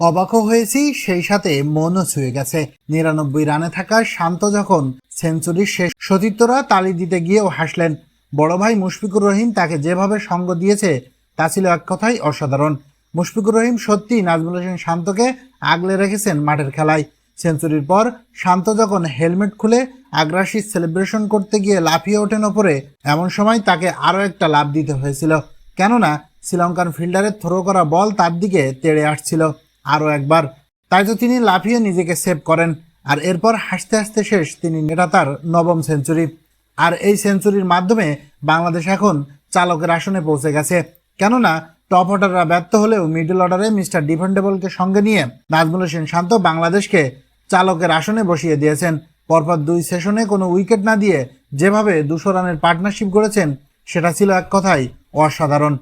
অবাকও হয়েছি, সেই সাথে মনও ছুঁয়ে গেছে। নিরানব্বই রানে থাকা শান্ত যখন সেঞ্চুরির শেষ সতীর্থরা তালি দিতে গিয়েও হাসলেন। বড় ভাই মুশফিকুর রহিম তাকে যেভাবে সঙ্গ দিয়েছে, তা ছিল এক কথাই অসাধারণ। মুশফিকুর রহিম সত্যি নাজমুল হোসেন শান্তকে আগলে রেখেছেন মাঠের খেলায়। সেঞ্চুরির পর শান্ত যখন হেলমেট খুলে আগ্রাসী সেলিব্রেশন করতে গিয়ে লাফিয়ে ওঠেন ওপরে, এমন সময় তাকে আরও একটা লাভ দিতে হয়েছিল। কেননা, শ্রীলঙ্কান ফিল্ডারের থ্রো করা বল তার দিকে তেড়ে আসছিল। আরও একবার। তাই তো তিনি লাফিয়ে নিজেকে সেভ করেন, আর এরপর হাসতে হাসতে শেষ তিনি এটা তার নবম সেঞ্চুরি আর এই সেঞ্চুরির মাধ্যমে বাংলাদেশ এখন চালকের আসনে পৌঁছে গেছে। কেননা টপ অর্ডাররা ব্যর্থ হলেও মিডল অর্ডারে মিস্টার ডিফেন্ডেবলকে সঙ্গে নিয়ে নাজমুল হোসেন শান্ত বাংলাদেশকে চালকের আসনে বসিয়ে দিয়েছেন। পরপর দুই সেশনে কোনো উইকেট না দিয়ে যেভাবে দুশো রানের পার্টনারশিপ গড়েছেন, সেটা ছিল এক কথায় অসাধারণ।